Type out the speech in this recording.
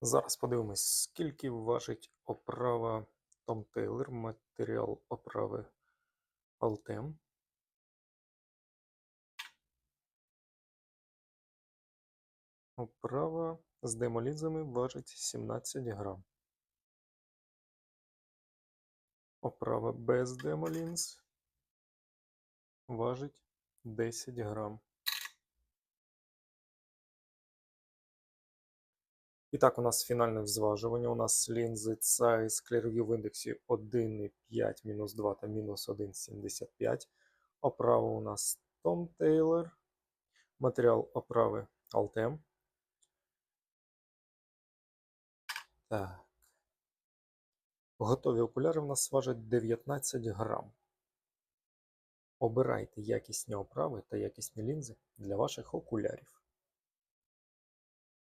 Зараз подивимось, скільки важить оправа Tom Taylor, матеріал оправи Altem. Оправа з демолінзами важить 17 грам. Оправа без демолінз важить 10 грам. І так, у нас фінальне зважування. У нас лінзи Zeiss Clearview в індексі 1,5 мінус 2 та мінус 1,75. Оправа у нас Tom Taylor. Матеріал оправи Altem. Так. Готові окуляри в нас важать 19 грам. Обирайте якісні оправи та якісні лінзи для ваших окулярів.